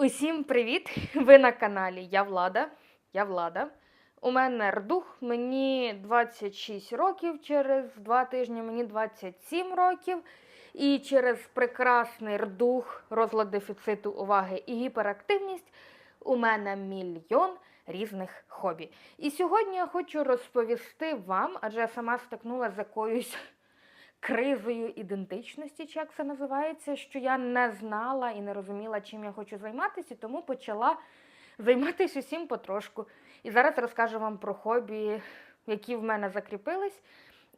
Усім привіт! Ви на каналі Я Влада. Я Влада. У мене рдух, мені 26 років, через два тижні мені 27 років. І через прекрасний рдух, розлад дефіциту уваги і гіперактивність у мене мільйон різних хобі. І сьогодні я хочу розповісти вам, адже я сама стикнулася з якоюсь кризою ідентичності, чи як це називається, що я не знала і не розуміла, чим я хочу займатися, тому почала займатися усім потрошку. І зараз розкажу вам про хобі, які в мене закріпились,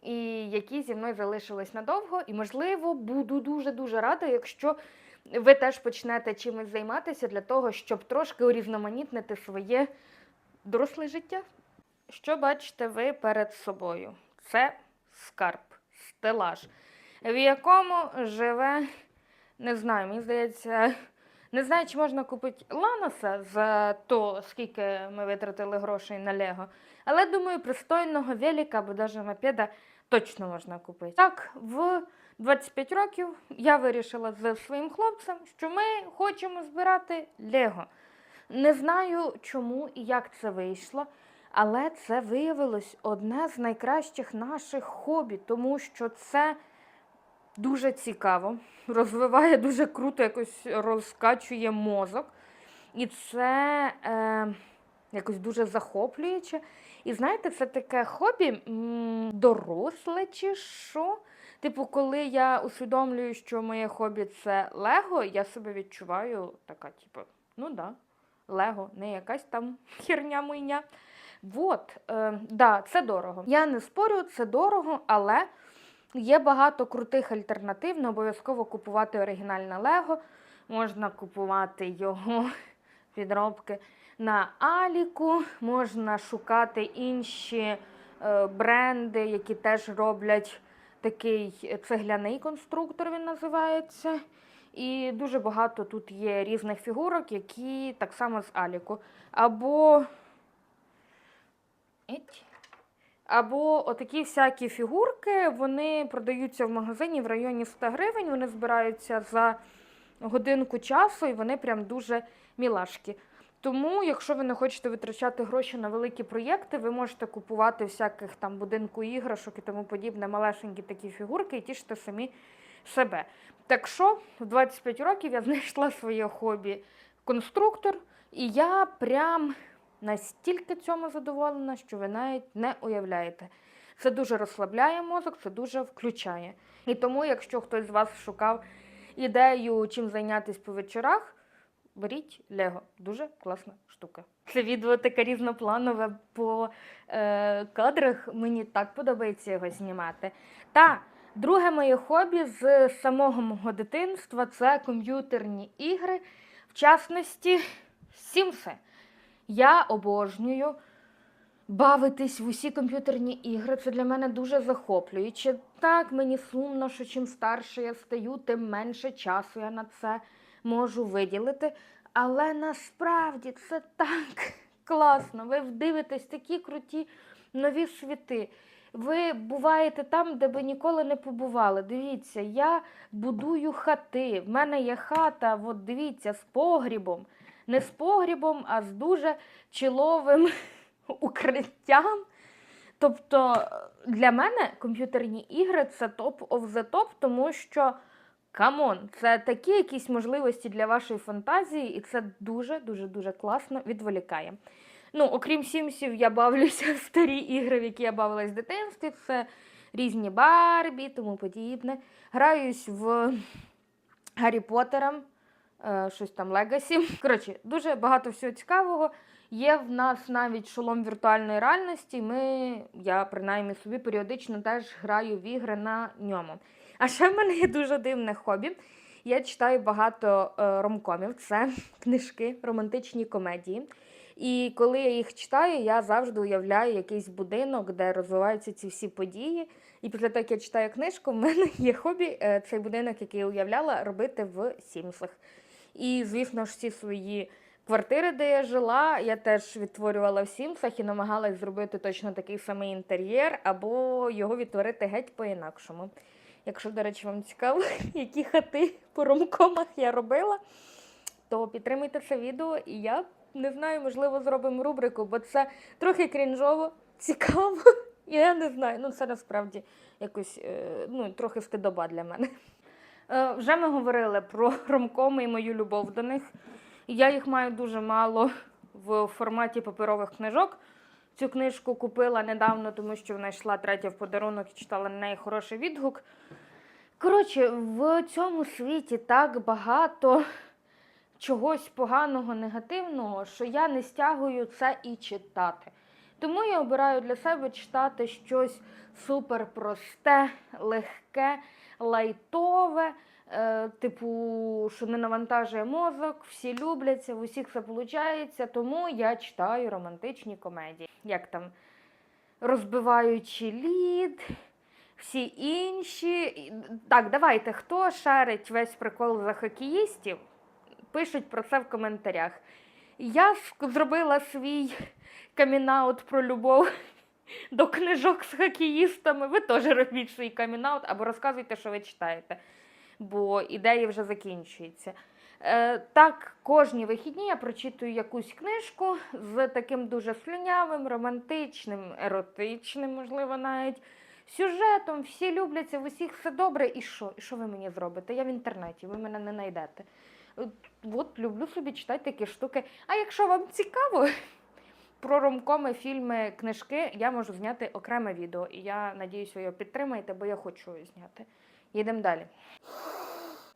і які зі мною залишились надовго. І, можливо, буду дуже-дуже рада, якщо ви теж почнете чимось займатися для того, щоб трошки урізноманітнити своє доросле життя. Що бачите ви перед собою? Це скарб, стелаж, в якому живе, не знаю, мені здається, не знаю, чи можна купити Ланоса за то, скільки ми витратили грошей на Лего. Але думаю, пристойного велика або навіть мопеда точно можна купити. Так, в 25 років я вирішила зі своїм хлопцем, що ми хочемо збирати Лего. Не знаю, чому і як це вийшло, але це виявилось одне з найкращих наших хобі, тому що це дуже цікаво, розвиває дуже круто, якось розкачує мозок. І це е, якось дуже захоплююче. І знаєте, це таке хобі доросле чи що. Типу, коли я усвідомлюю, що моє хобі це Лего, я себе відчуваю така, типу, ну да, Лего, не якась там херня мойня. Вот, е, да, це дорого. Я не спорю, це дорого, але є багато крутих альтернатив. Не обов'язково купувати оригінальне Лего. Можна купувати його підробки на Аліку, можна шукати інші е, бренди, які теж роблять такий цегляний конструктор, він називається. І дуже багато тут є різних фігурок, які так само з Аліку. Або. Або отакі всякі фігурки, вони продаються в магазині в районі 100 гривень, вони збираються за годинку часу і вони прям дуже мілашкі. Тому, якщо ви не хочете витрачати гроші на великі проєкти, ви можете купувати всяких там будинку іграшок і тому подібне, малесенькі такі фігурки і тішити самі себе. Так що в 25 років я знайшла своє хобі конструктор, і я прям настільки цьому задоволена, що ви навіть не уявляєте. Це дуже розслабляє мозок, це дуже включає. І тому, якщо хтось з вас шукав ідею, чим зайнятися по вечорах, беріть Лего. Дуже класна штука. Це відео таке різнопланове по е, кадрах. Мені так подобається його знімати. Та друге моє хобі з самого мого дитинства це комп'ютерні ігри, в частності Сімси. Я обожнюю бавитись в усі комп'ютерні ігри. Це для мене дуже захоплююче. Так, мені сумно, що чим старше я стаю, тим менше часу я на це можу виділити. Але насправді це так класно. Ви дивитесь такі круті нові світи. Ви буваєте там, де ви ніколи не побували. Дивіться, я будую хати. В мене є хата, от дивіться, з погрібом. Не з погрібом, а з дуже чоловим укриттям. Тобто для мене комп'ютерні ігри це топ of the top, тому що камон, це такі якісь можливості для вашої фантазії, і це дуже-дуже дуже класно відволікає. Ну, окрім Сімсів, я бавлюся в старі ігри, в які я бавилась в дитинстві. Це різні Барбі, тому подібне. Граюсь в Гаррі Поттера, е, щось там Легасі. Коротше, дуже багато всього цікавого. Є в нас навіть шолом віртуальної реальності. Ми, я принаймні собі періодично теж граю в ігри на ньому. А ще в мене є дуже дивне хобі. Я читаю багато е, ромкомів, це книжки, романтичні комедії. І коли я їх читаю, я завжди уявляю якийсь будинок, де розвиваються ці всі події. І після того, як я читаю книжку, в мене є хобі е, цей будинок, який я уявляла, робити в Сімсах. І, звісно ж, всі свої квартири, де я жила, я теж відтворювала в Сімсах і намагалась зробити точно такий самий інтер'єр, або його відтворити геть по-інакшому. Якщо, до речі, вам цікаво, які хати по ромкомах я робила, то підтримуйте це відео, і я не знаю, можливо, зробимо рубрику, бо це трохи крінжово, цікаво. Я не знаю, ну це насправді якось е, ну, трохи стидоба для мене. Е, Вже ми говорили про ромкоми і мою любов до них. Я їх маю дуже мало в форматі паперових книжок. Цю книжку купила недавно, тому що вона йшла третя в подарунок і читала на неї хороший відгук. Коротше, в цьому світі так багато чогось поганого, негативного, що я не стягую це і читати. Тому я обираю для себе читати щось суперпросте, легке, лайтове, е, типу, що не навантажує мозок, всі любляться, в усіх це виходить, тому я читаю романтичні комедії. Як там розбиваючи лід, всі інші. Так, давайте, хто шарить весь прикол за хокеїстів, пишуть про це в коментарях. Я зробила свій камінаут про любов до книжок з хокеїстами. Ви теж робіть свій камінаут або розказуйте, що ви читаєте, бо ідеї вже закінчуються. Е, так, кожні вихідні я прочитую якусь книжку з таким дуже слюнявим, романтичним, еротичним, можливо, навіть сюжетом. Всі любляться, в усіх все добре. І що? І що ви мені зробите? Я в інтернеті, ви мене не знайдете. От, от люблю собі читати такі штуки. А якщо вам цікаво про ромкоми, фільми, книжки, я можу зняти окреме відео. І я надіюсь, ви його підтримаєте, бо я хочу його зняти. Їдемо далі.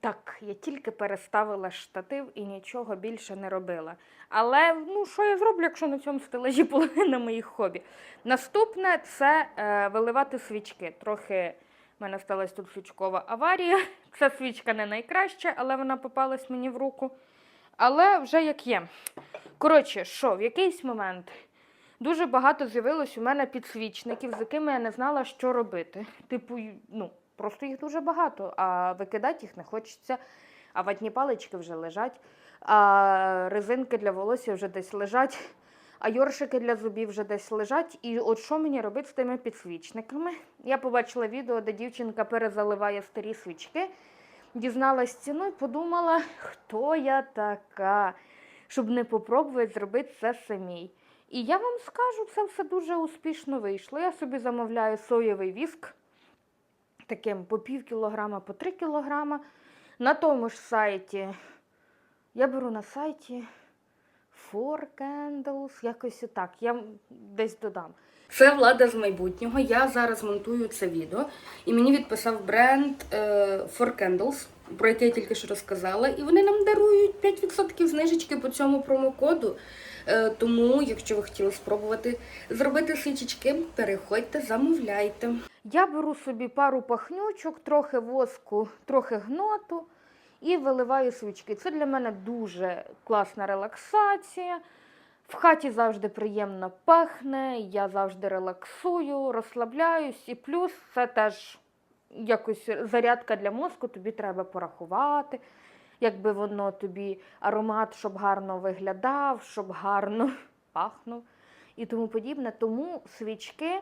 Так, я тільки переставила штатив і нічого більше не робила. Але ну що я зроблю, якщо на цьому стелажі половина моїх хобі? Наступне це е, виливати свічки. Трохи в мене сталася тут свічкова аварія. Ця свічка не найкраща, але вона попалась мені в руку. Але вже як є. Коротше, що, в якийсь момент дуже багато з'явилось у мене підсвічників, з якими я не знала, що робити. Типу, ну, просто їх дуже багато, а викидати їх не хочеться. А ватні палички вже лежать, а резинки для волосся вже десь лежать, а йоршики для зубів вже десь лежать. І от що мені робити з тими підсвічниками? Я побачила відео, де дівчинка перезаливає старі свічки, дізналась ціну і подумала, хто я така, щоб не попробувати зробити це самій. І я вам скажу, це все дуже успішно вийшло. Я собі замовляю соєвий віск таким по пів кілограма, по три кілограма. На тому ж сайті я беру на сайті Four Candles, якось отак. Я десь додам. Це влада з майбутнього. Я зараз монтую це відео, і мені відписав бренд е, Four Candles, про який я тільки що розказала. І вони нам дарують 5% знижечки по цьому промокоду. Е, тому, якщо ви хотіли спробувати зробити свічечки, переходьте, замовляйте. Я беру собі пару пахнючок, трохи воску, трохи гноту і виливаю свічки. Це для мене дуже класна релаксація. В хаті завжди приємно пахне, я завжди релаксую, розслабляюсь, і плюс це теж якось зарядка для мозку, тобі треба порахувати, якби воно тобі аромат, щоб гарно виглядав, щоб гарно пахнув і тому подібне. Тому свічки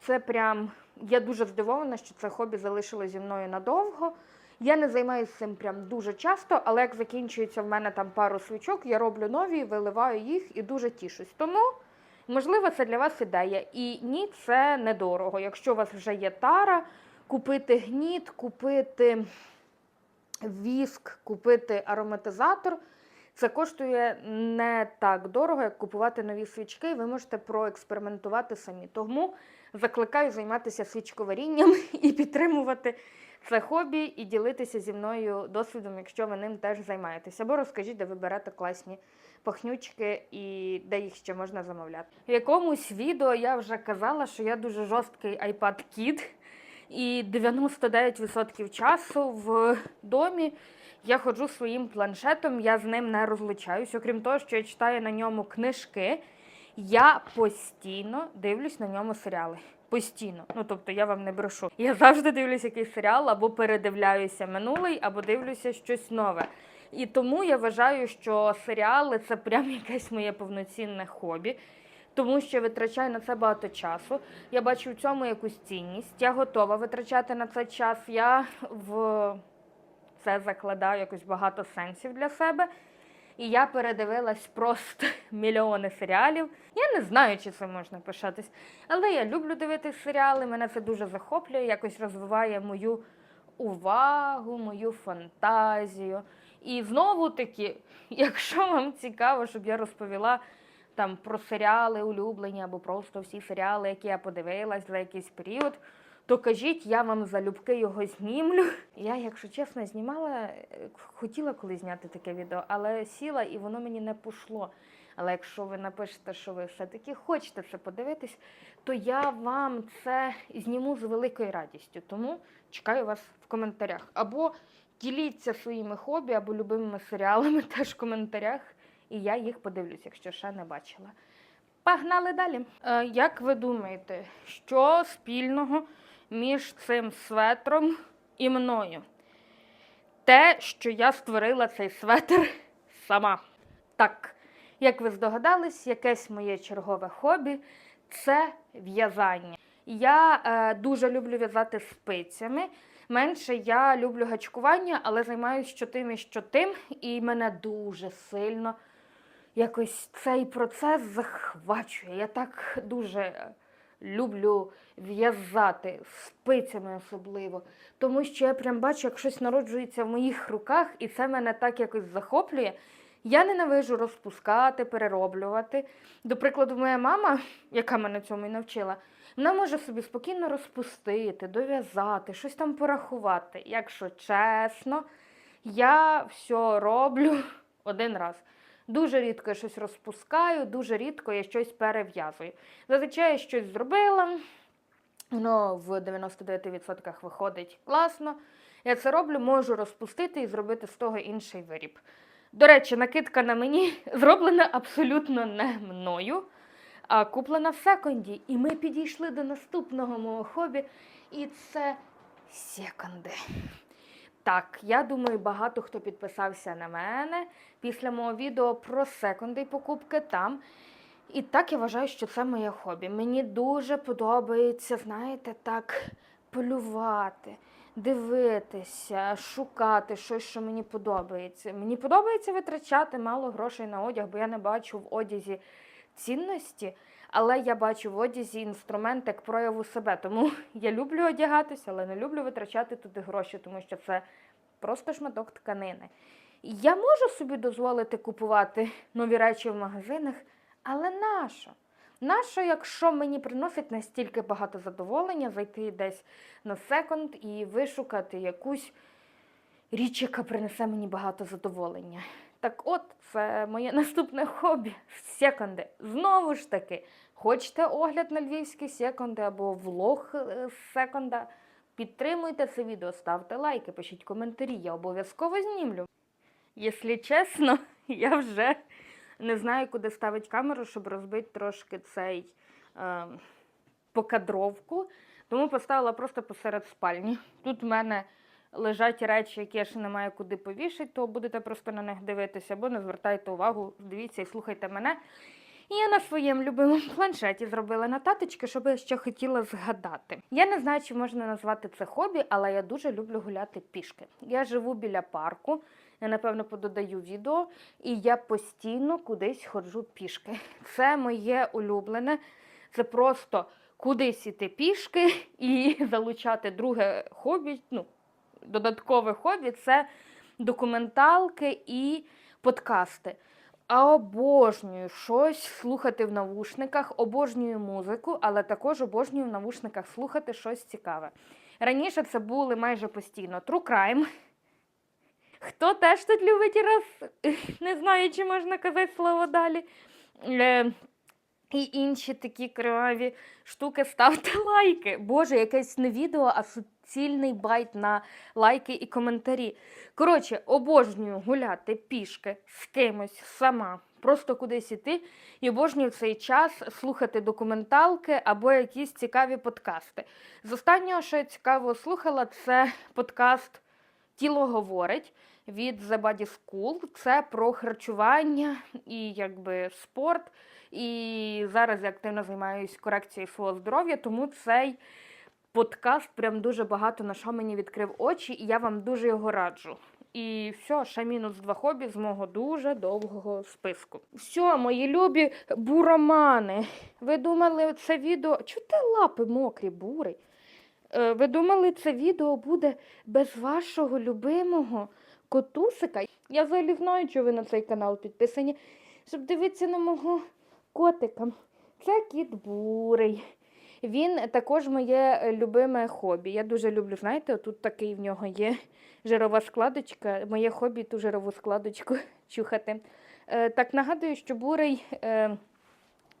це прям. Я дуже здивована, що це хобі залишилось зі мною надовго. Я не займаюся цим прям дуже часто, але як закінчується в мене там пару свічок, я роблю нові, виливаю їх і дуже тішусь. Тому, можливо, це для вас ідея. І ні, це недорого. Якщо у вас вже є тара, купити гніт, купити віск, купити ароматизатор. Це коштує не так дорого, як купувати нові свічки, ви можете проекспериментувати самі. Тому закликаю займатися свічковарінням і підтримувати це хобі і ділитися зі мною досвідом, якщо ви ним теж займаєтеся. Або розкажіть, де ви берете класні пахнючки і де їх ще можна замовляти. В якомусь відео я вже казала, що я дуже жорсткий iPad Kid, і 99% часу в домі я ходжу своїм планшетом, я з ним не розлучаюсь. Окрім того, що я читаю на ньому книжки, я постійно дивлюсь на ньому серіали. Постійно. Ну тобто я вам не брешу. Я завжди дивлюся якийсь серіал, або передивляюся минулий, або дивлюся щось нове. І тому я вважаю, що серіали це прям якесь моє повноцінне хобі, тому що витрачаю на це багато часу. Я бачу в цьому якусь цінність. Я готова витрачати на це час. Я в це закладаю якось багато сенсів для себе. І я передивилась просто мільйони серіалів. Я не знаю, чи це можна пишатись, але я люблю дивитися серіали. Мене це дуже захоплює, якось розвиває мою увагу, мою фантазію. І знову таки, якщо вам цікаво, щоб я розповіла там про серіали улюблені або просто всі серіали, які я подивилась за якийсь період, то кажіть, я вам залюбки його знімлю. Я, якщо чесно, знімала, е, хотіла колись зняти таке відео, але сіла і воно мені не пошло. Але якщо ви напишете, що ви все-таки хочете це подивитись, то я вам це зніму з великою радістю. Тому чекаю вас в коментарях. Або діліться своїми хобі або любимими серіалами теж в коментарях, і я їх подивлюсь, якщо ще не бачила. Погнали далі. Е, як ви думаєте, що спільного між цим светром і мною? Те, що я створила цей светр сама. Так, як ви здогадались, якесь моє чергове хобі це в'язання. Я е, дуже люблю в'язати спицями. Менше я люблю гачкування, але займаюся що тим і що тим, і мене дуже сильно якось цей процес захвачує. Я так дуже люблю в'язати спицями особливо, тому що я прям бачу, як щось народжується в моїх руках, і це мене так якось захоплює. Я ненавижу розпускати, перероблювати. До прикладу, моя мама, яка мене цьому і навчила, вона може собі спокійно розпустити, дов'язати, щось там порахувати. Якщо чесно, я все роблю один раз. Дуже рідко я щось розпускаю, дуже рідко я щось перев'язую. Зазвичай я щось зробила, воно в 99% виходить класно. Я це роблю, можу розпустити і зробити з того інший виріб. До речі, накидка на мені зроблена абсолютно не мною, а куплена в секонді. І ми підійшли до наступного мого хобі, і це секонди. Так, я думаю, багато хто підписався на мене після мого відео про секонди і покупки там. І так я вважаю, що це моє хобі. Мені дуже подобається, знаєте, так полювати, дивитися, шукати щось, що мені подобається. Мені подобається витрачати мало грошей на одяг, бо я не бачу в одязі цінності, але я бачу в одязі інструмент як прояву себе. Тому я люблю одягатися, але не люблю витрачати туди гроші, тому що це просто шматок тканини. Я можу собі дозволити купувати нові речі в магазинах, але нащо? Нащо, якщо мені приносить настільки багато задоволення зайти десь на секонд і вишукати якусь річ, яка принесе мені багато задоволення. Так от, це моє наступне хобі секонди. Знову ж таки, хочете огляд на львівські секонди або влог е, секонда, підтримуйте це відео, ставте лайки, пишіть коментарі, я обов'язково знімлю. Якщо чесно, я вже не знаю, куди ставити камеру, щоб розбити трошки цей е, покадровку. Тому поставила просто посеред спальні. Тут в мене лежать речі, які я ще не маю куди повішати, то будете просто на них дивитися, або не звертайте увагу, дивіться і слухайте мене. І я на своєму любимому планшеті зробила нотаточки, щоб я ще хотіла згадати. Я не знаю, чи можна назвати це хобі, але я дуже люблю гуляти пішки. Я живу біля парку, я напевно пододаю відео, і я постійно кудись ходжу пішки. Це моє улюблене. Це просто кудись іти пішки і залучати друге хобі, ну, додаткове хобі це документалки і подкасти. А обожнюю щось слухати в навушниках, обожнюю музику, але також обожнюю в навушниках слухати щось цікаве. Раніше це були майже постійно True Crime. Хто теж тут любить раз, не знаю, чи можна казати слово далі. Е, і інші такі криваві штуки, ставте лайки. Боже, якесь не відео, а суцільний байт на лайки і коментарі. Коротше, обожнюю гуляти пішки з кимось сама, просто кудись іти. І обожнюю цей час слухати документалки або якісь цікаві подкасти. З останнього, що я цікаво слухала, це подкаст Тіло говорить від The Body School. Це про харчування і якби спорт. І зараз я активно займаюся корекцією свого здоров'я, тому цей подкаст прям дуже багато на що мені відкрив очі, і я вам дуже його раджу. І все, ще мінус два хобі з мого дуже довгого списку. Все, мої любі буромани. Ви думали, це відео. Чого ти лапи мокрі, бурий? Е, Ви думали, це відео буде без вашого любимого котусика? Я взагалі знаю, що ви на цей канал підписані, щоб дивитися на мого котика. Це кіт бурий. Він також моє е, любиме хобі. Я дуже люблю, знаєте, тут такий в нього є жирова складочка. Моє хобі ту жирову складочку чухати. Е, так нагадую, що бурий е,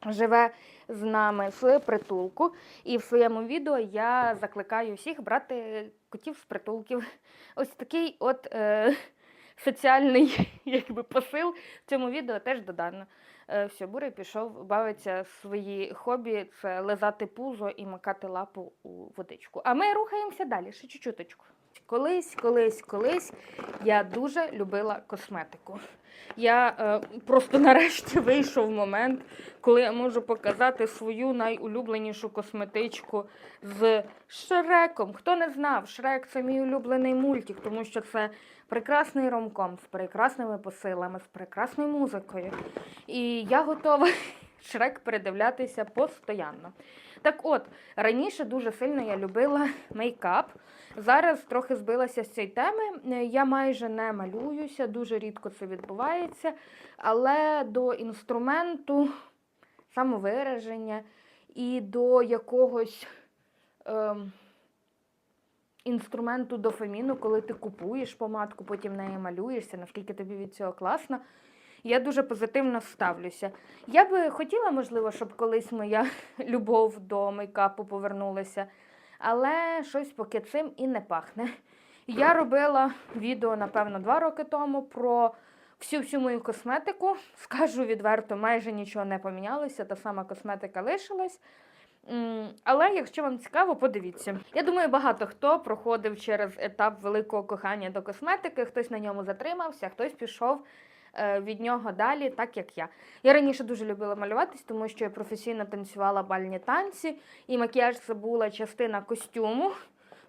живе з нами в притулку. І в своєму відео я закликаю всіх брати котів з притулків. Ось такий от е, соціальний якби, посил в цьому відео теж додано. Е, все, бурий пішов бавиться свої хобі це лизати пузо і макати лапу у водичку. А ми рухаємося далі, ще чуть-чуточку. Колись, колись, колись я дуже любила косметику. Я е, просто нарешті вийшов момент, коли я можу показати свою найулюбленішу косметичку з Шреком. Хто не знав, Шрек це мій улюблений мультик, тому що це прекрасний ромком з прекрасними посилами, з прекрасною музикою. І я готова Шрек передивлятися постійно. Так от, раніше дуже сильно я любила мейкап. Зараз трохи збилася з цієї теми. Е, Я майже не малююся, дуже рідко це відбувається. Але до інструменту самовираження і до якогось ем, інструменту дофаміну, коли ти купуєш помадку, потім нею малюєшся, наскільки тобі від цього класно. Я дуже позитивно ставлюся. Я би хотіла, можливо, щоб колись моя любов до мейкапу повернулася, але щось поки цим і не пахне. Я робила відео, напевно, два роки тому про всю всю мою косметику. Скажу відверто, майже нічого не помінялося, та сама косметика лишилась. Але якщо вам цікаво, подивіться. Я думаю, багато хто проходив через етап великого кохання до косметики, хтось на ньому затримався, хтось пішов від нього далі, так як я. Я раніше дуже любила малюватись, тому що я професійно танцювала бальні танці, і макіяж це була частина костюму.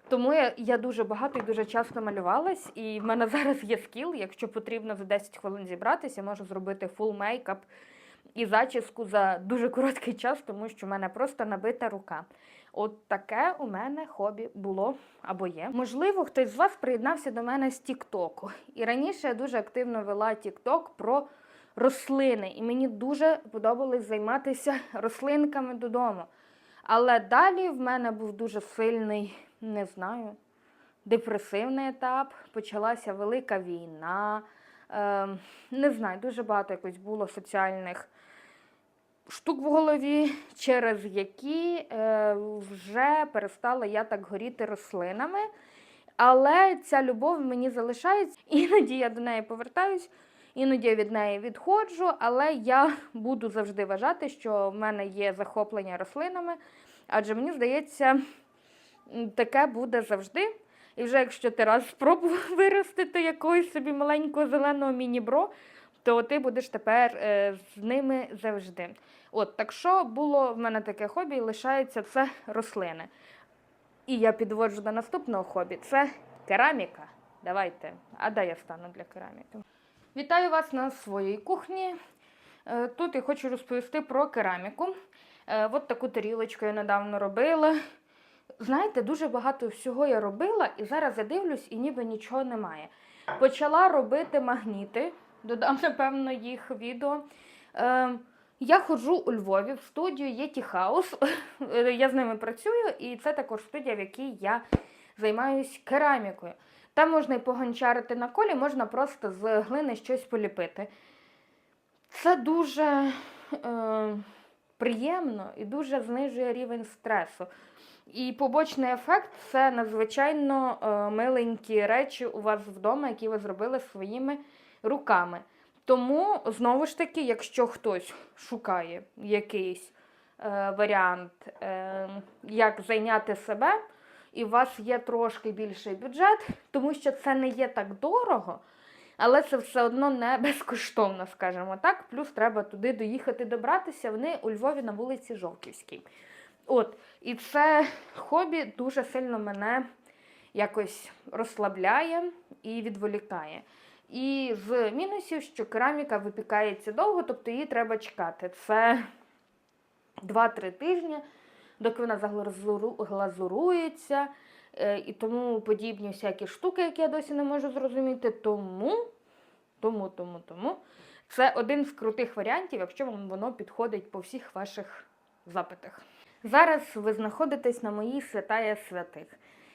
Тому я, я дуже багато і дуже часто малювалась, і в мене зараз є скіл. Якщо потрібно за 10 хвилин зібратися, я можу зробити фул мейкап і зачіску за дуже короткий час, тому що в мене просто набита рука. От таке у мене хобі було або є. Можливо, хтось з вас приєднався до мене з Тіктоку. І раніше я дуже активно вела Тікток про рослини, і мені дуже подобалось займатися рослинками додому. Але далі в мене був дуже сильний, не знаю, депресивний етап. Почалася велика війна. Е, не знаю, дуже багато якось було соціальних штук в голові, через які е, вже перестала я так горіти рослинами. Але ця любов мені залишається, іноді я до неї повертаюсь, іноді я від неї відходжу, але я буду завжди вважати, що в мене є захоплення рослинами, адже мені здається, таке буде завжди. І вже якщо ти раз спробував виростити якогось собі маленького зеленого міні-бро, то ти будеш тепер е, з ними завжди. От, так що було в мене таке хобі, і лишається це рослини. І я підводжу до наступного хобі це кераміка. Давайте, а де я стану для кераміки? Вітаю вас на своїй кухні. Е, Тут я хочу розповісти про кераміку. Е, От таку тарілочку я недавно робила. Знаєте, дуже багато всього я робила, і зараз я дивлюсь, і ніби нічого немає. Почала робити магніти, додам, напевно, їх відео. Я ходжу у Львові в студію Єті Хаус. Я з ними працюю, і це також студія, в якій я займаюсь керамікою. Там можна і погончарити на колі, можна просто з глини щось поліпити. Це дуже е, приємно і дуже знижує рівень стресу. І побочний ефект це надзвичайно е, миленькі речі у вас вдома, які ви зробили своїми руками. Тому, знову ж таки, якщо хтось шукає якийсь е, варіант, е, як зайняти себе, і у вас є трошки більший бюджет, тому що це не є так дорого, але це все одно не безкоштовно, скажімо так. Плюс треба туди доїхати, добратися. Вони у Львові на вулиці Жовківській. От, і це хобі дуже сильно мене якось розслабляє і відволікає. І з мінусів, що кераміка випікається довго, тобто її треба чекати. Це 2-3 тижні, доки вона заглазуру- глазурується е, і тому подібні всякі штуки, які я досі не можу зрозуміти. Тому, тому, тому, тому це один з крутих варіантів, якщо вам воно підходить по всіх ваших запитах. Зараз ви знаходитесь на моїй святая святих.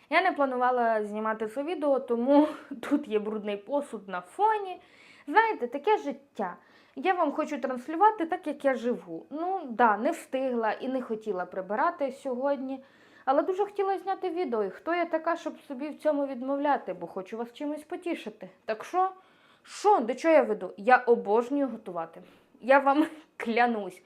Я не планувала знімати це відео, тому тут є брудний посуд на фоні. Знаєте, таке життя. Я вам хочу транслювати так, як я живу. Ну, да, не встигла і не хотіла прибирати сьогодні, але дуже хотіла зняти відео. І хто я така, щоб собі в цьому відмовляти, бо хочу вас чимось потішити. Так що, що, до чого я веду? Я обожнюю готувати. Я вам клянусь.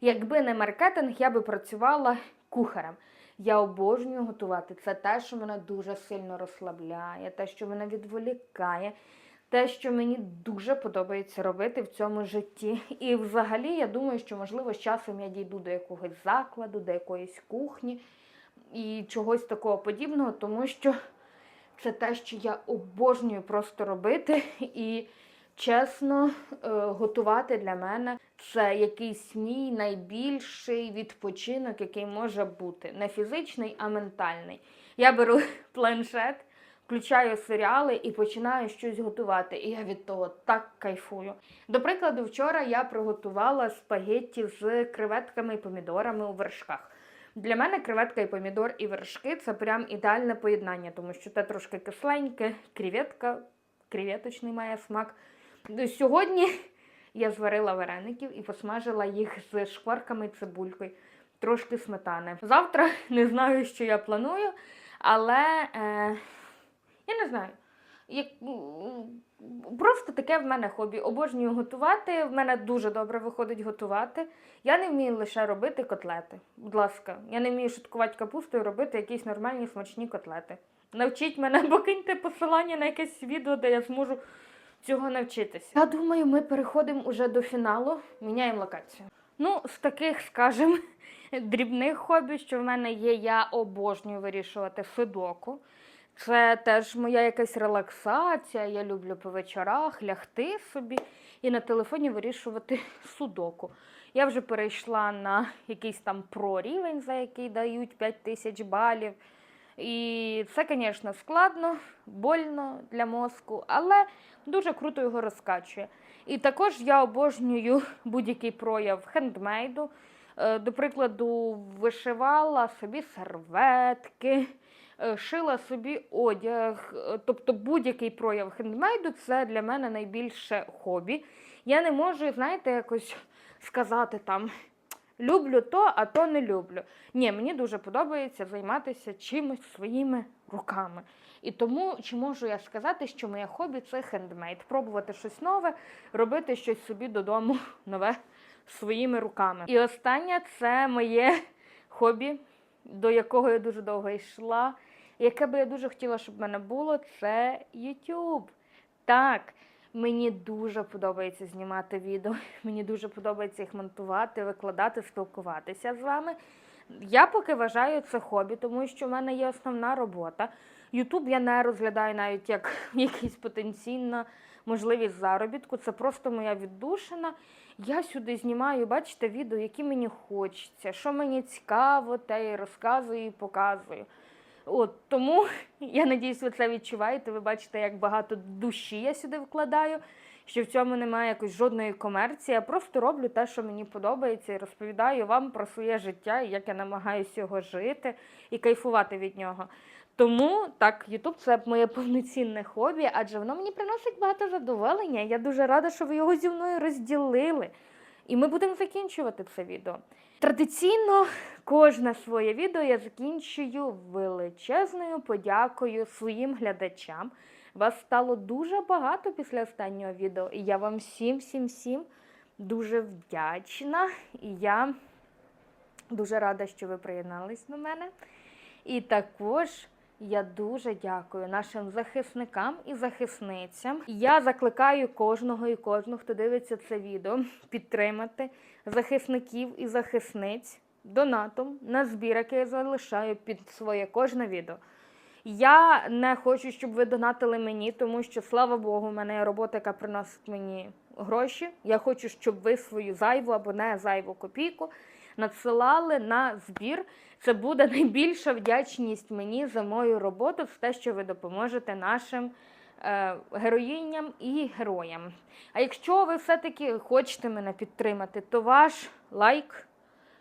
Якби не маркетинг, я би працювала кухарем. Я обожнюю готувати. Це те, що мене дуже сильно розслабляє, те, що мене відволікає, те, що мені дуже подобається робити в цьому житті. І взагалі я думаю, що можливо з часом я дійду до якогось закладу, до якоїсь кухні і чогось такого подібного, тому що це те, що я обожнюю просто робити. І чесно, е, готувати для мене це якийсь мій найбільший відпочинок, який може бути. Не фізичний, а ментальний. Я беру планшет, включаю серіали і починаю щось готувати. І я від того так кайфую. До прикладу, вчора я приготувала спагетті з креветками і помідорами у вершках. Для мене креветка і помідор і вершки це прям ідеальне поєднання, тому що те трошки кисленьке, креветка, креветочний має смак. Сьогодні я зварила вареників і посмажила їх з шкварками і цибулькою, трошки сметани. Завтра не знаю, що я планую, але е, я не знаю. Як, просто таке в мене хобі. Обожнюю готувати. В мене дуже добре виходить готувати. Я не вмію лише робити котлети. Будь ласка, я не вмію шуткувати капусту і робити якісь нормальні смачні котлети. Навчіть мене, або киньте посилання на якесь відео, де я зможу цього навчитися. Я думаю, ми переходимо уже до фіналу, міняємо локацію. Ну, з таких, скажімо, дрібних хобі, що в мене є, я обожнюю вирішувати судоку. Це теж моя якась релаксація. Я люблю по вечорах лягти собі і на телефоні вирішувати судоку. Я вже перейшла на якийсь там прорівень, за який дають 5 тисяч балів. І це, звісно, складно, больно для мозку, але дуже круто його розкачує. І також я обожнюю будь-який прояв хендмейду. Е, До прикладу, вишивала собі серветки, е, шила собі одяг. Е, Тобто будь-який прояв хендмейду це для мене найбільше хобі. Я не можу, знаєте, якось сказати там. Люблю то, а то не люблю. Ні, мені дуже подобається займатися чимось своїми руками. І тому чи можу я сказати, що моє хобі це хендмейд. Пробувати щось нове, робити щось собі додому нове своїми руками. І останнє це моє хобі, до якого я дуже довго йшла. Яке би я дуже хотіла, щоб в мене було, це YouTube. Так, мені дуже подобається знімати відео. Мені дуже подобається їх монтувати, викладати, спілкуватися з вами. Я поки вважаю це хобі, тому що в мене є основна робота. Ютуб я не розглядаю навіть як якийсь потенційна можливість заробітку. Це просто моя віддушина. Я сюди знімаю, бачите, відео, які мені хочеться, що мені цікаво, те і розказую і показую. От тому я надіюсь, ви це відчуваєте. Ви бачите, як багато душі я сюди вкладаю, що в цьому немає якось жодної комерції. Я просто роблю те, що мені подобається, і розповідаю вам про своє життя, і як я намагаюся його жити і кайфувати від нього. Тому так, Ютуб це моє повноцінне хобі, адже воно мені приносить багато задоволення. Я дуже рада, що ви його зі мною розділили. І ми будемо закінчувати це відео. Традиційно кожне своє відео я закінчую величезною подякою своїм глядачам. Вас стало дуже багато після останнього відео, і я вам всім, всім, всім дуже вдячна. І я дуже рада, що ви приєднались до мене. І також я дуже дякую нашим захисникам і захисницям. Я закликаю кожного і кожну, хто дивиться це відео, підтримати захисників і захисниць донатом на збір, який я залишаю під своє кожне відео. Я не хочу, щоб ви донатили мені, тому що, слава Богу, в мене є робота, яка приносить мені гроші. Я хочу, щоб ви свою зайву або не зайву копійку надсилали на збір. Це буде найбільша вдячність мені за мою роботу, за те, що ви допоможете нашим е, героїням і героям. А якщо ви все-таки хочете мене підтримати, то ваш лайк,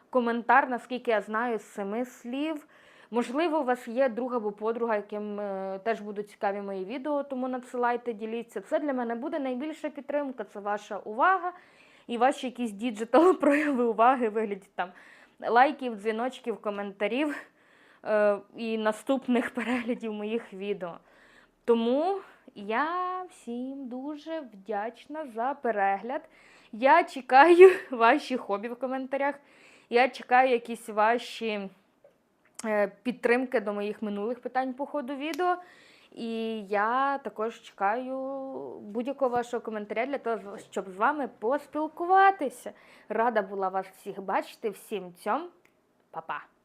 коментар, наскільки я знаю, з семи слів. Можливо, у вас є друг або подруга, яким е, теж будуть цікаві мої відео, тому надсилайте, діліться. Це для мене буде найбільша підтримка. Це ваша увага і ваші якісь діджитал прояви уваги, вигляді там лайків, дзвіночків, коментарів е, і наступних переглядів моїх відео. Тому я всім дуже вдячна за перегляд. Я чекаю ваші хобі в коментарях. Я чекаю якісь ваші е, підтримки до моїх минулих питань по ходу відео. І я також чекаю будь-якого вашого коментаря для того, щоб з вами поспілкуватися. Рада була вас всіх бачити. Всім цьом, па-па!